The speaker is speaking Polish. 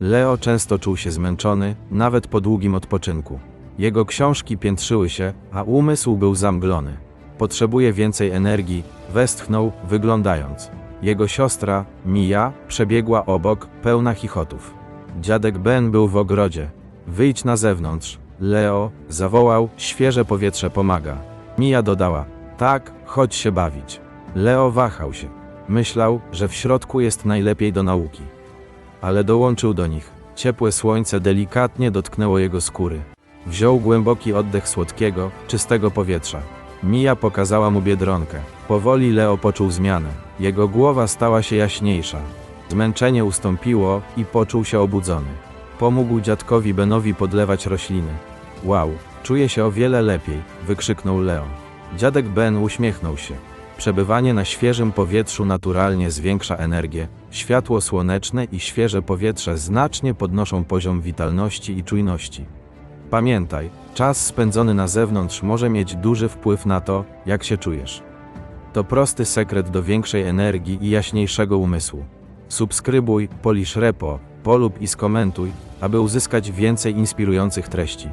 Leo często czuł się zmęczony, nawet po długim odpoczynku. Jego książki piętrzyły się, a umysł był zamglony. Potrzebuje więcej energii, westchnął, wyglądając. Jego siostra, Mia, przebiegła obok, pełna chichotów. Dziadek Ben był w ogrodzie. Wyjdź na zewnątrz. Leo zawołał, świeże powietrze pomaga. Mia dodała, tak, chodź się bawić. Leo wahał się. Myślał, że w środku jest najlepiej do nauki. Ale dołączył do nich. Ciepłe słońce delikatnie dotknęło jego skóry. Wziął głęboki oddech słodkiego, czystego powietrza. Mija pokazała mu biedronkę. Powoli Leo poczuł zmianę. Jego głowa stała się jaśniejsza. Zmęczenie ustąpiło i poczuł się obudzony. Pomógł dziadkowi Benowi podlewać rośliny. Wow, czuję się o wiele lepiej, wykrzyknął Leo. Dziadek Ben uśmiechnął się. Przebywanie na świeżym powietrzu naturalnie zwiększa energię. Światło słoneczne i świeże powietrze znacznie podnoszą poziom witalności i czujności. Pamiętaj, czas spędzony na zewnątrz może mieć duży wpływ na to, jak się czujesz. To prosty sekret do większej energii i jaśniejszego umysłu. Subskrybuj, polisz repo, polub i skomentuj, aby uzyskać więcej inspirujących treści.